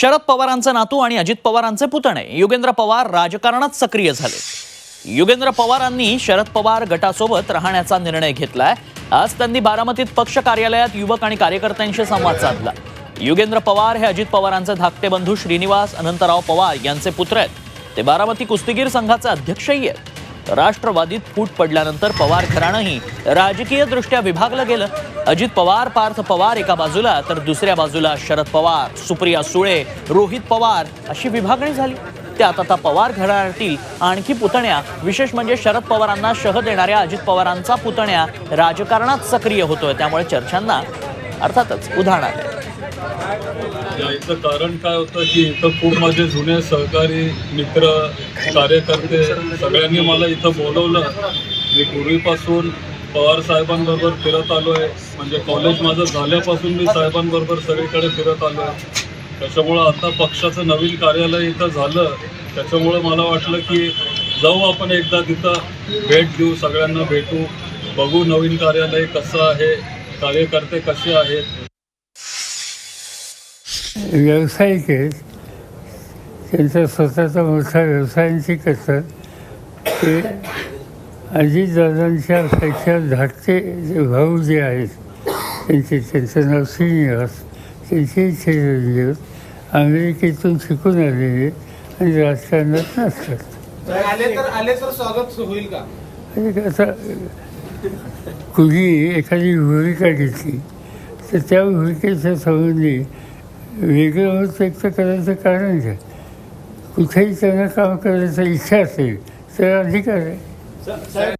शरद पवारांचे नातू आणि अजित पवारांचे पुतणे. युगेंद्र पवार राजकारणात सक्रिय झाले. युगेंद्र पवारांनी शरद पवार गटासोबत राहण्याचा निर्णय घेतलाय. आज त्यांनी बारामतीत पक्ष कार्यालयात युवक आणि कार्यकर्त्यांशी संवाद साधला. युगेंद्र पवार हे अजित पवारांचे धाकटे बंधू श्रीनिवास अनंतराव पवार यांचे पुत्र आहेत. ते बारामती कुस्तीगीर संघाचे अध्यक्षही आहेत. राष्ट्रवादीत फूट पडल्यानंतर पवार घराणंही. राजकीय दृष्ट्या विभागलं गेलं. अजित पवार पार्थ पवार एका बाजूला तर दुसऱ्या बाजूला शरद पवार सुप्रिया सुळे रोहित पवार अशी विभागणी झाली. त्यात आता पवार घराण्यातील आणखी पुतण्या विशेष म्हणजे शरद पवारांना शह देणाऱ्या अजित पवारांचा पुतण्या राजकारणात सक्रिय होतोय त्यामुळे चर्चांना अर्थातच उधाण आलंय. याचं कारण काय होतं की इथं खूप माझे जुने सहकारी मित्र कार्यकर्ते सगळ्यांनी मला इथं बोलवलं. मी पूर्वीपासून पवार साहेबांबरोबर फिरत आलो आहे म्हणजे कॉलेज माझं झाल्यापासून मी साहेबांबरोबर सगळीकडे फिरत आलो आहे त्याच्यामुळं आता पक्षाचं नवीन कार्यालय इथं झालं. त्याच्यामुळं मला वाटलं की जाऊ आपण एकदा तिथं भेट देऊ सगळ्यांना भेटू. बघू नवीन कार्यालय कसं आहे कार्यकर्ते कसे आहेत. व्यावसायिक आहेत. त्यांचा स्वतःचा मोठा व्यवसायांची कसं ते अजितदादांच्या पेक्षा धाकटे भाऊ जे आहेत त्यांचे त्यांचं नाव श्रीनिवास त्यांचे चिरंजीव अमेरिकेतून शिकून आलेले आणि राजकारणात नसतात आले तर आले तर स्वागत होईल का? आणि आता कुणी एखादी भूमिका घेतली तर त्या भूमिकेच्या संबंधी वेगळं व्यक्त करायचं कारण काय कुठेही त्यांना काम करायची इच्छा असेल तर अधिकार आहे.